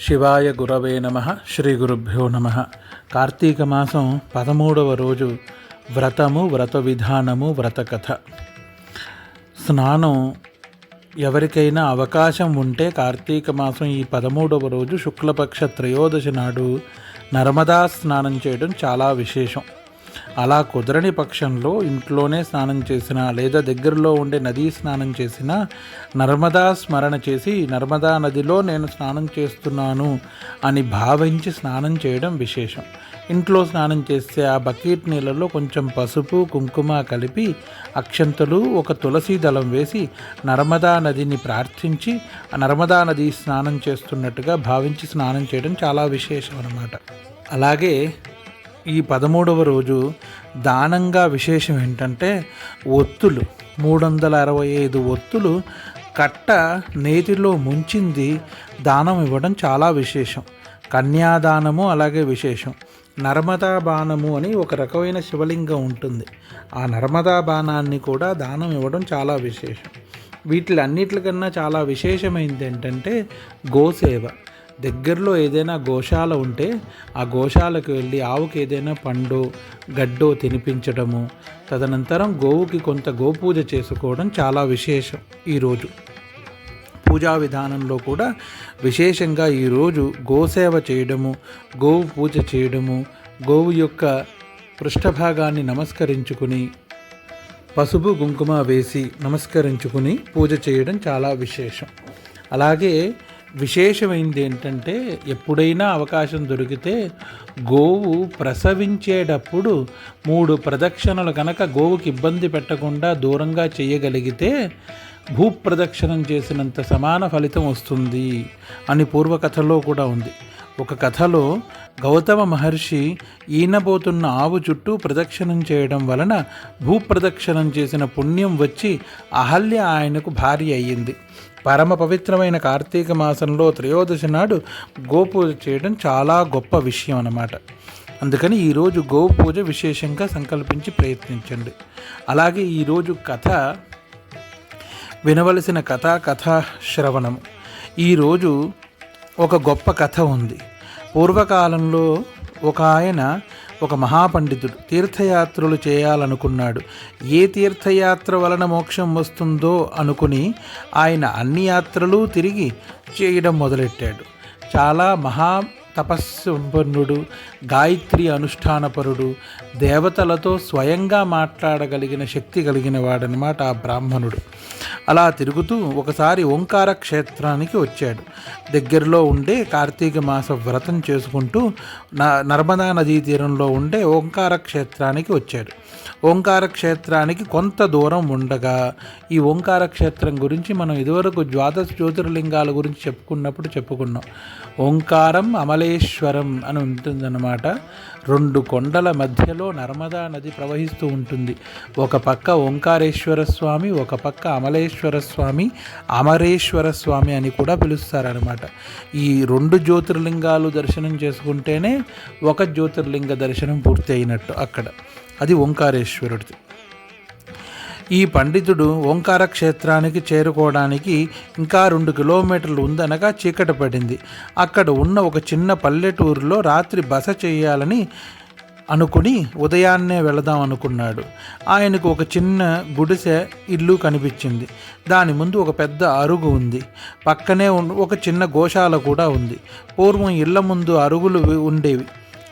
శివాయ గురవే నమ శ్రీ గురుభ్యో నమ. కార్తీక మాసం పదమూడవ రోజు వ్రతము వ్రత విధానము వ్రత కథ. స్నానం ఎవరికైనా అవకాశం ఉంటే కార్తీక మాసం ఈ పదమూడవ రోజు శుక్లపక్ష త్రయోదశి నాడు నర్మదా స్నానం చేయడం చాలా విశేషం. అలా కుదరని పక్షంలో ఇంట్లోనే స్నానం చేసినా లేదా దగ్గరలో ఉండే నదీ స్నానం చేసినా నర్మదా స్మరణ చేసి నర్మదా నదిలో నేను స్నానం చేస్తున్నాను అని భావించి స్నానం చేయడం విశేషం. ఇంట్లో స్నానం చేస్తే ఆ బకెట్ నీళ్ళలో కొంచెం పసుపు కుంకుమ కలిపి అక్షంతలు ఒక తులసి దళం వేసి నర్మదా నదిని ప్రార్థించి నర్మదా నది స్నానం చేస్తున్నట్టుగా భావించి స్నానం చేయడం చాలా విశేషం అన్నమాట. అలాగే ఈ పదమూడవ రోజు దానంగా విశేషం ఏంటంటే ఒత్తులు. మూడు వందల అరవై ఐదు ఒత్తులు కట్ట నేతిలో ముంచింది దానం ఇవ్వడం చాలా విశేషం. కన్యాదానము అలాగే విశేషం. నర్మదా బాణము అని ఒక రకమైన శివలింగం ఉంటుంది. ఆ నర్మదా బాణాన్ని కూడా దానం ఇవ్వడం చాలా విశేషం. వీటిలన్నిటికన్నా చాలా విశేషమైనది ఏంటంటే గోసేవ. దగ్గరలో ఏదైనా గోశాల ఉంటే ఆ గోశాలకు వెళ్ళి ఆవుకి ఏదైనా పండు గడ్డో తినిపించడము తదనంతరం గోవుకి కొంత గోపూజ చేసుకోవడం చాలా విశేషం ఈరోజు. పూజా విధానంలో కూడా విశేషంగా ఈరోజు గోసేవ చేయడము గోవు పూజ చేయడము గోవు యొక్క పృష్ఠభాగాన్ని నమస్కరించుకుని పసుపు కుంకుమ వేసి నమస్కరించుకుని పూజ చేయడం చాలా విశేషం. అలాగే విశేషమైంది ఏంటంటే ఎప్పుడైనా అవకాశం దొరికితే గోవు ప్రసవించేటప్పుడు మూడు ప్రదక్షిణలు కనుక గోవుకి ఇబ్బంది పెట్టకుండా దూరంగా చేయగలిగితే భూప్రదక్షిణం చేసినంత సమాన ఫలితం వస్తుంది అని పూర్వకథలో కూడా ఉంది. ఒక కథలో గౌతమ మహర్షి ఈనబోతున్న ఆవు చుట్టూ ప్రదక్షిణం చేయడం వలన భూప్రదక్షిణం చేసిన పుణ్యం వచ్చి అహల్య ఆయనకు భార్య అయ్యింది. పరమ పవిత్రమైన కార్తీక మాసంలో త్రయోదశి నాడు గోపూజ చేయడం చాలా గొప్ప విషయం అన్నమాట. అందుకని ఈరోజు గోపూజ విశేషంగా సంకల్పించి ప్రయత్నించండి. అలాగే ఈరోజు కథ వినవలసిన కథ కథా శ్రవణం. ఈరోజు ఒక గొప్ప కథ ఉంది. పూర్వకాలంలో ఒక ఆయన ఒక మహాపండితుడు తీర్థయాత్రలు చేయాలనుకున్నాడు. ఏ తీర్థయాత్ర వలన మోక్షం వస్తుందో అనుకుని ఆయన అన్ని యాత్రలు తిరిగి చేయడం మొదలెట్టాడు. చాలా మహా తపస్సంపన్నుడు గాయత్రి అనుష్ఠానపరుడు దేవతలతో స్వయంగా మాట్లాడగలిగిన శక్తి కలిగిన వాడనమాట ఆ బ్రాహ్మణుడు. అలా తిరుగుతూ ఒకసారి ఓంకార క్షేత్రానికి వచ్చాడు. దగ్గరలో ఉండే కార్తీక మాస వ్రతం చేసుకుంటూ న నర్మదా నదీ తీరంలో ఉండే ఓంకార క్షేత్రానికి వచ్చాడు. ఓంకార క్షేత్రానికి కొంత దూరం ఉండగా ఈ ఓంకార క్షేత్రం గురించి మనం ఇదివరకు ద్వాదశ జ్యోతిర్లింగాల గురించి చెప్పుకున్నప్పుడు చెప్పుకున్నాం. ఓంకారం అమలేశ్వరం అని ఉంటుందన్నమాట. రెండు కొండల మధ్యలో నర్మదా నది ప్రవహిస్తూ ఉంటుంది. ఒక పక్క ఓంకారేశ్వర స్వామి ఒక పక్క అమలేశ్వర స్వామి అమరేశ్వర స్వామి అని కూడా పిలుస్తారనమాట ఈ రెండు జ్యోతిర్లింగాలు దర్శనం చేసుకుంటేనే ఒక జ్యోతిర్లింగ దర్శనం పూర్తి అయినట్టు అక్కడ. అది ఓంకారేశ్వరుడిది. ఈ పండితుడు ఓంకార క్షేత్రానికి చేరుకోవడానికి ఇంకా రెండు కిలోమీటర్లు ఉందనగా చీకట పడింది. అక్కడ ఉన్న ఒక చిన్న పల్లెటూరులో రాత్రి బస చేయాలని అనుకుని ఉదయాన్నే వెళదాం అనుకున్నాడు. ఆయనకు ఒక చిన్న గుడిసె ఇల్లు కనిపించింది. దాని ముందు ఒక పెద్ద అరుగు ఉంది. పక్కనే ఒక చిన్న గోశాల కూడా ఉంది. పూర్వం ఇళ్ళ ముందు అరుగులు ఉండేవి.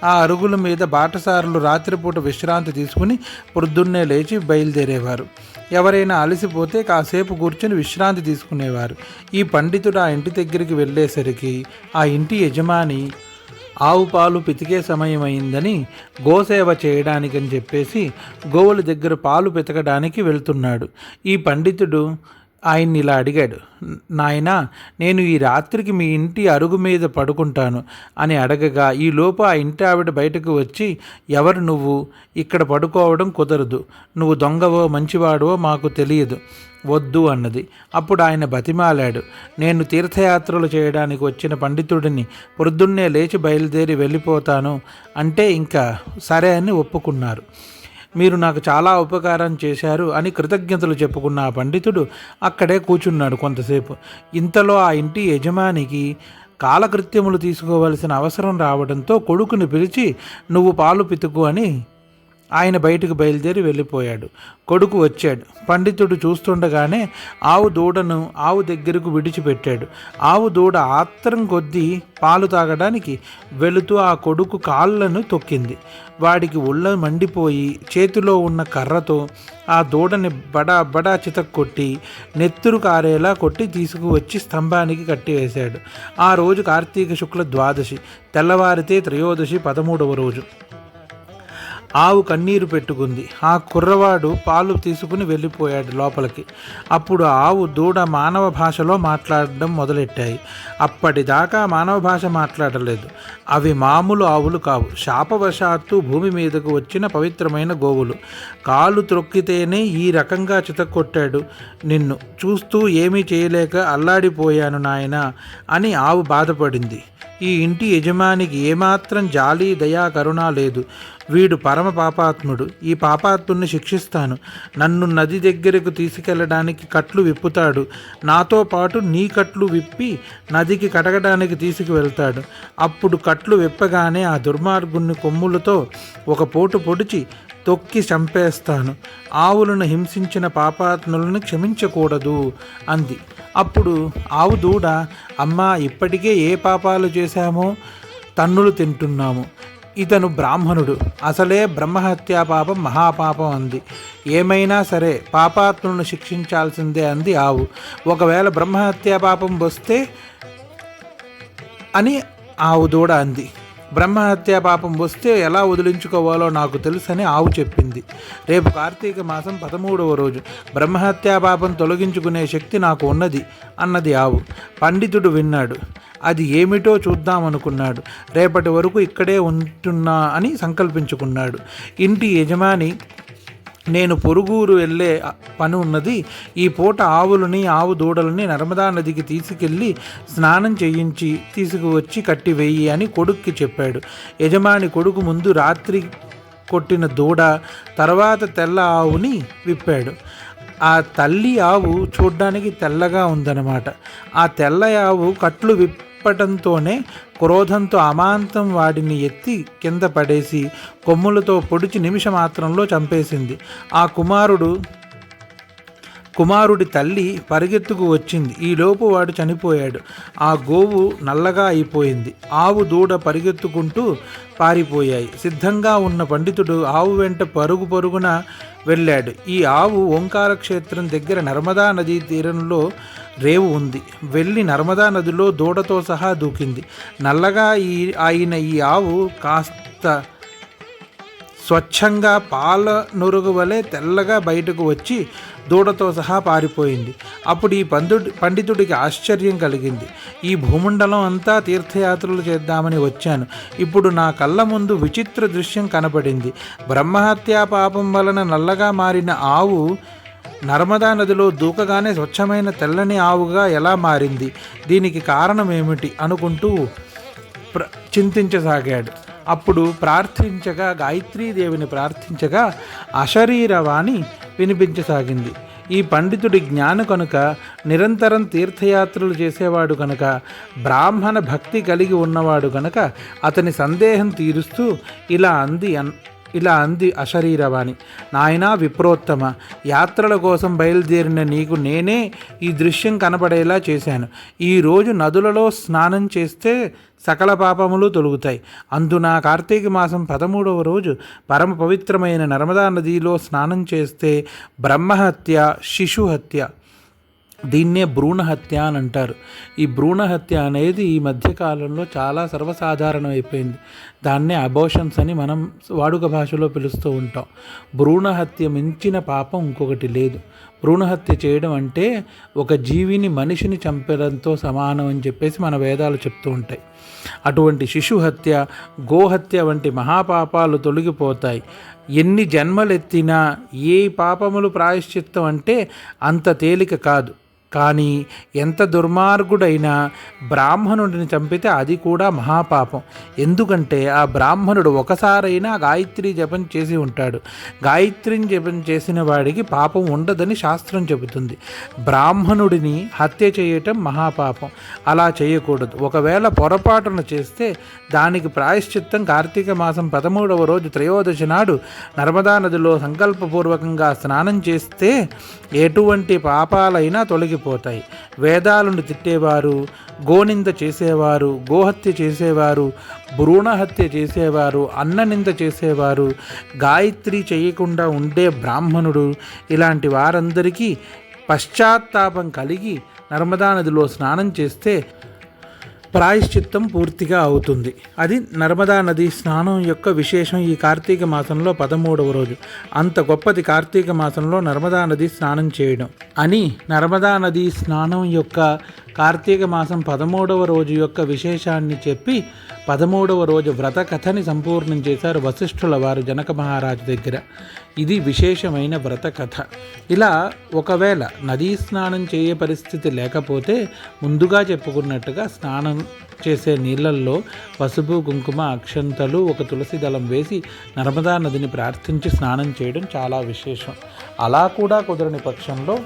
ఆ అరుగుల మీద బాటసారులు రాత్రిపూట విశ్రాంతి తీసుకుని పొద్దున్నే లేచి బయలుదేరేవారు. ఎవరైనా అలసిపోతే కాసేపు కూర్చొని విశ్రాంతి తీసుకునేవారు. ఈ పండితుడు ఆ ఇంటి దగ్గరికి వెళ్ళేసరికి ఆ ఇంటి యజమాని ఆవు పాలు పితికే సమయం అయిందని గోసేవ చేయడానికని చెప్పేసి గోవుల దగ్గర పాలు పితకడానికి వెళ్తున్నాడు. ఈ పండితుడు ఆయన్ని ఇలా అడిగాడు నాయనా నేను ఈ రాత్రికి మీ ఇంటి అరుగు మీద పడుకుంటాను అని అడగగా ఈ లోపు ఆ ఇంటి ఆవిడ బయటకు వచ్చి ఎవరు నువ్వు? ఇక్కడ పడుకోవడం కుదరదు. నువ్వు దొంగవో మంచివాడవో మాకు తెలియదు. వద్దు అన్నది. అప్పుడు ఆయన బతిమాలాడు. నేను తీర్థయాత్రలు చేయడానికి వచ్చిన పండితుడిని పొద్దున్నే లేచి బయలుదేరి వెళ్ళిపోతాను అంటే ఇంకా సరే అని ఒప్పుకున్నారు. మీరు నాకు చాలా ఉపకారం చేశారు అని కృతజ్ఞతలు చెప్పుకున్న ఆ పండితుడు అక్కడే కూర్చున్నాడు కొంతసేపు. ఇంతలో ఆ ఇంటి యజమానికి కాలకృత్యములు తీసుకోవలసిన అవసరం రావడంతో కొడుకుని పిలిచి నువ్వు పాలు పితుకు అని ఆయన బయటకు బయలుదేరి వెళ్ళిపోయాడు. కొడుకు వచ్చాడు. పండితుడు చూస్తుండగానే ఆవు దూడను ఆవు దగ్గరకు విడిచిపెట్టాడు. ఆవు దూడ ఆత్రం కొద్దీ పాలు తాగడానికి వెళుతూ ఆ కొడుకు కాళ్ళను తొక్కింది. వాడికి ఒళ్ళ మండిపోయి చేతిలో ఉన్న కర్రతో ఆ దూడని బడా బడా చితక్కొట్టి నెత్తురు కారేలా కొట్టి తీసుకువచ్చి స్తంభానికి కట్టివేశాడు. ఆ రోజు కార్తీక శుక్ల ద్వాదశి. తెల్లవారితే త్రయోదశి పదమూడవ రోజు. ఆవు కన్నీరు పెట్టుకుంది. ఆ కుర్రవాడు పాలు తీసుకుని వెళ్ళిపోయాడు లోపలికి. అప్పుడు ఆవు దూడ మానవ భాషలో మాట్లాడడం మొదలెట్టాయి. అప్పటిదాకా మానవ భాష మాట్లాడలేదు. అవి మామూలు ఆవులు కావు. శాపవశాత్తు భూమి మీదకు వచ్చిన పవిత్రమైన గోవులు. కాలు త్రొక్కితేనే ఈ రకంగా చితక్కొట్టాడు. నిన్ను చూస్తూ ఏమీ చేయలేక అల్లాడిపోయాను నాయన అని ఆవు బాధపడింది. ఈ ఇంటి యజమానికి ఏమాత్రం జాలి దయా కరుణ లేదు. వీడు పరమ పాపాత్ముడు. ఈ పాపాత్ముడిని శిక్షిస్తాను. నన్ను నది దగ్గరకు తీసుకెళ్ళడానికి కట్లు విప్పుతాడు. నాతో పాటు నీ కట్లు విప్పి నదికి కడగడానికి తీసుకువెళ్తాడు. అప్పుడు కట్లు విప్పగానే ఆ దుర్మార్గుణ్ణి కొమ్ములతో ఒక పోటు పొడిచి తొక్కి చంపేస్తాను. ఆవులను హింసించిన పాపాత్ములను క్షమించకూడదు అంది. అప్పుడు ఆవు దూడ అమ్మా ఇప్పటికే ఏ పాపాలు చేశామో తన్నులు తింటున్నాము. ఇతను బ్రాహ్మణుడు. అసలే బ్రహ్మహత్యా పాపం మహాపాపం అంది. ఏమైనా సరే పాపాత్ములను శిక్షించాల్సిందే అంది ఆవు. ఒకవేళ బ్రహ్మహత్యా పాపం వస్తే అని ఆవు దూడ అంది. బ్రహ్మహత్య పాపం వస్తే ఎలా వదిలించుకోవాలో నాకు తెలుసని ఆవు చెప్పింది. రేపు కార్తీక మాసం పదమూడవ రోజు. బ్రహ్మహత్యా పాపం తొలగించుకునే శక్తి నాకు ఉన్నది అన్నది ఆవు. పండితుడు విన్నాడు. అది ఏమిటో చూద్దామనుకున్నాడు. రేపటి వరకు ఇక్కడే ఉంటున్నా అని సంకల్పించుకున్నాడు. ఇంటి యజమాని నేను పొరుగురు వెళ్ళే పని ఉన్నది. ఈ పూట ఆవులని ఆవు దూడలని నర్మదా నదికి తీసుకెళ్ళి స్నానం చేయించి తీసుకువచ్చి కట్టివేయి అని కొడుక్కి చెప్పాడు. యజమాని కొడుకు ముందు రాత్రి కొట్టిన దూడ తర్వాత తెల్ల ఆవుని విప్పాడు. ఆ తల్లి ఆవు చూడ్డానికి తెల్లగా ఉందన్నమాట. ఆ తెల్ల ఆవు కట్లు విప్పటంతోనే క్రోధంతో అమాంతం వాడిని ఎత్తి కింద పడేసి కొమ్ములతో పొడిచి నిమిషమాత్రంలో చంపేసింది. ఆ కుమారుడు కుమారుడి తల్లి పరిగెత్తుకు వచ్చింది. ఈలోపు వాడు చనిపోయాడు. ఆ గోవు నల్లగా అయిపోయింది. ఆవు దూడ పరిగెత్తుకుంటూ పారిపోయాయి. సిద్ధంగా ఉన్న పండితుడు ఆవు వెంట పరుగు పరుగున వెళ్ళాడు. ఈ ఆవు ఓంకార క్షేత్రం దగ్గర నర్మదా నదీ తీరంలో రేవు ఉంది. వెళ్ళి నర్మదా నదిలో దూడతో సహా దూకింది. నల్లగా ఈ అయిన ఈ ఆవు కాస్త స్వచ్ఛంగా పాల నురుగు వలె తెల్లగా బయటకు వచ్చి దూడతో సహా పారిపోయింది. అప్పుడు ఈ పందుడి పండితుడికి ఆశ్చర్యం కలిగింది. ఈ భూమండలం అంతా తీర్థయాత్రలు చేద్దామని వచ్చాను. ఇప్పుడు నా కళ్ళ ముందు విచిత్ర దృశ్యం కనపడింది. బ్రహ్మహత్యా పాపం వలన నల్లగా మారిన ఆవు నర్మదా నదిలో దూకగానే స్వచ్ఛమైన తెల్లని ఆవుగా ఎలా మారింది? దీనికి కారణం ఏమిటి? అనుకుంటూ ప్ర చింతించసాగాడు. అప్పుడు ప్రార్థించగా గాయత్రీదేవిని ప్రార్థించగా అశరీరవాణి వినిపించసాగింది. ఈ పండితుడి జ్ఞాన కనుక నిరంతరం తీర్థయాత్రలు చేసేవాడు కనుక బ్రాహ్మణ భక్తి కలిగి ఉన్నవాడు కనుక అతని సందేహం తీరుస్తూ ఇలా అంది అన్ ఇలా అంది అశరీరవాణి. నాయనా విప్రోత్తమ యాత్రల కోసం బయలుదేరిన నీకు నేనే ఈ దృశ్యం కనపడేలా చేశాను. ఈరోజు నదులలో స్నానం చేస్తే సకల పాపములు తొలుగుతాయి. అందున కార్తీక మాసం పదమూడవ రోజు పరమ పవిత్రమైన నర్మదా నదిలో స్నానం చేస్తే బ్రహ్మహత్య శిశుహత్య దీన్నే భ్రూణ హత్య అని అంటారు. ఈ భ్రూణ హత్య అనేది ఈ మధ్యకాలంలో చాలా సర్వసాధారణం అయిపోయింది దాన్నే అబోషన్స్ అని మనం వాడుక భాషలో పిలుస్తూ ఉంటాం. భ్రూణ హత్య మించిన పాపం ఇంకొకటి లేదు. భ్రూణ హత్య చేయడం అంటే ఒక జీవిని మనిషిని చంపడంతో సమానం అని చెప్పేసి మన వేదాలు చెప్తూ ఉంటాయి. అటువంటి శిశు హత్య గోహత్య వంటి మహాపాపాలు తొలగిపోతాయి. ఎన్ని జన్మలెత్తినా ఏ పాపములు ప్రాయశ్చిత్తం అంటే అంత తేలిక కాదు. కానీ ఎంత దుర్మార్గుడైనా బ్రాహ్మణుడిని చంపితే అది కూడా మహాపాపం. ఎందుకంటే ఆ బ్రాహ్మణుడు ఒకసారైనా గాయత్రి జపం చేసి ఉంటాడు. గాయత్రిని జపం చేసిన వాడికి పాపం ఉండదని శాస్త్రం చెబుతుంది. బ్రాహ్మణుడిని హత్య చేయటం మహాపాపం. అలా చేయకూడదు. ఒకవేళ పొరపాటున చేస్తే దానికి ప్రాయశ్చిత్తం కార్తీక మాసం పదమూడవ రోజు త్రయోదశి నాడు నర్మదా నదిలో సంకల్పపూర్వకంగా స్నానం చేస్తే ఎటువంటి పాపాలైనా తొలగి తొలగిపోతాయి వేదాలను తిట్టేవారు గోనింద చేసేవారు గోహత్య చేసేవారు భ్రూణహత్య చేసేవారు అన్ననింద చేసేవారు గాయత్రి చేయకుండా ఉండే బ్రాహ్మణుడు ఇలాంటి వారందరికీ పశ్చాత్తాపం కలిగి నర్మదా నదిలో స్నానం చేస్తే ప్రాయశ్చిత్తం పూర్తిగా అవుతుంది. అది నర్మదా నది స్నానం యొక్క విశేషం ఈ కార్తీక మాసంలో పదమూడవ రోజు. అంత గొప్పది కార్తీక మాసంలో నర్మదా నది స్నానం చేయడం. అని నర్మదా నది స్నానం యొక్క కార్తీక మాసం పదమూడవ రోజు యొక్క విశేషాన్ని చెప్పి పదమూడవ రోజు వ్రత కథని సంపూర్ణం చేశారు వశిష్ఠుల వారు జనక మహారాజు దగ్గర. ఇది విశేషమైన వ్రత కథ. ఇలా ఒకవేళ నదీ స్నానం చేయే పరిస్థితి లేకపోతే ముందుగా చెప్పుకున్నట్టుగా స్నానం చేసే నీళ్ళల్లో పసుపు కుంకుమ అక్షంతలు ఒక తులసి దళం వేసి నర్మదా నదిని ప్రార్థించి స్నానం చేయడం చాలా విశేషం. అలా కూడా కుదరని పక్షంలో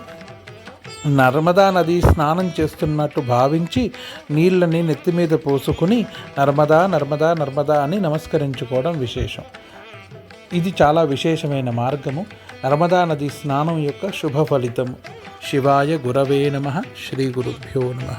నర్మదా నది స్నానం చేస్తున్నట్టు భావించి నీళ్ళని నెత్తి మీద పోసుకుని నర్మదా నర్మదా నర్మదా అని నమస్కరించుకోవడం విశేషం. ఇది చాలా విశేషమైన మార్గము. నర్మదా నది స్నానం యొక్క శుభ ఫలితము. శివాయ గురవే నమ శ్రీ గురుభ్యో నమ.